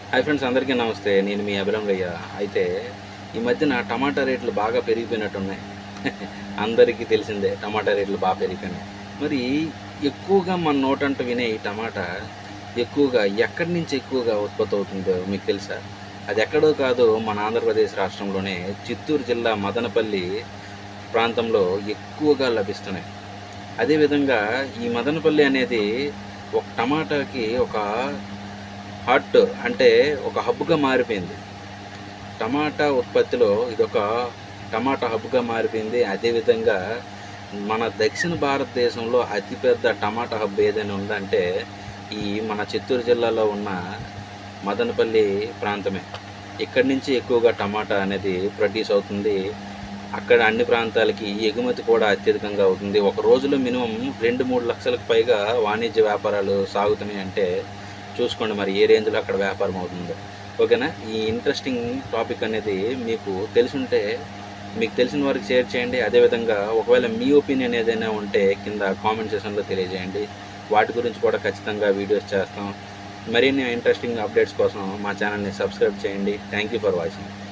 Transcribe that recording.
Hi friends అందరికీ నమస్తే. నేను మీ అభిరామ్ అయితే ఈ మధ్యన టమాటా రేట్లు బాగా పెరిగిపోయినట్టున్నాయి. అందరికీ తెలిసిందే టమాటా రేట్లు బాగా పెరిగిపోయినాయి. మరి ఎక్కువగా మన నోటంట వినే ఈ టమాటా ఎక్కువగా ఎక్కడి నుంచి ఎక్కువగా ఉత్పత్తి అవుతుందో మీకు తెలుసా? అది ఎక్కడో కాదు మన ఆంధ్రప్రదేశ్ రాష్ట్రంలోనే చిత్తూరు జిల్లా మదనపల్లి ప్రాంతంలో ఎక్కువగా లభిస్తున్నాయి. అదేవిధంగా ఈ మదనపల్లి అనేది ఒక టమాటాకి ఒక హాట్ అంటే ఒక హబ్గా మారిపోయింది. టమాటా ఉత్పత్తిలో ఇదొక టమాటా హబ్గా మారిపోయింది. అదేవిధంగా మన దక్షిణ భారతదేశంలో అతిపెద్ద టమాటా హబ్ ఏదైనా ఉందంటే ఈ మన చిత్తూరు జిల్లాలో ఉన్న మదనపల్లి ప్రాంతమే. ఇక్కడి నుంచి ఎక్కువగా టమాటా అనేది ప్రొడ్యూస్ అవుతుంది. అక్కడ అన్ని ప్రాంతాలకి ఎగుమతి కూడా అత్యధికంగా అవుతుంది. ఒక రోజులో మినిమం రెండు మూడు లక్షలకు పైగా వాణిజ్య వ్యాపారాలు సాగుతున్నాయి అంటే చూసుకోండి మరి ఏ రేంజ్లో అక్కడ వ్యాపారం అవుతుందో. ఓకేనా? ఈ ఇంట్రెస్టింగ్ టాపిక్ అనేది మీకు తెలుసుంటే మీకు తెలిసిన వారికి షేర్ చేయండి. అదేవిధంగా ఒకవేళ మీ ఒపీనియన్ ఏదైనా ఉంటే కింద కామెంట్ సెషన్లో తెలియజేయండి. వాటి గురించి కూడా ఖచ్చితంగా వీడియోస్ చేస్తాం. మరిన్ని ఇంట్రెస్టింగ్ అప్డేట్స్ కోసం మా ఛానల్ని సబ్స్క్రైబ్ చేయండి. Thank you for watching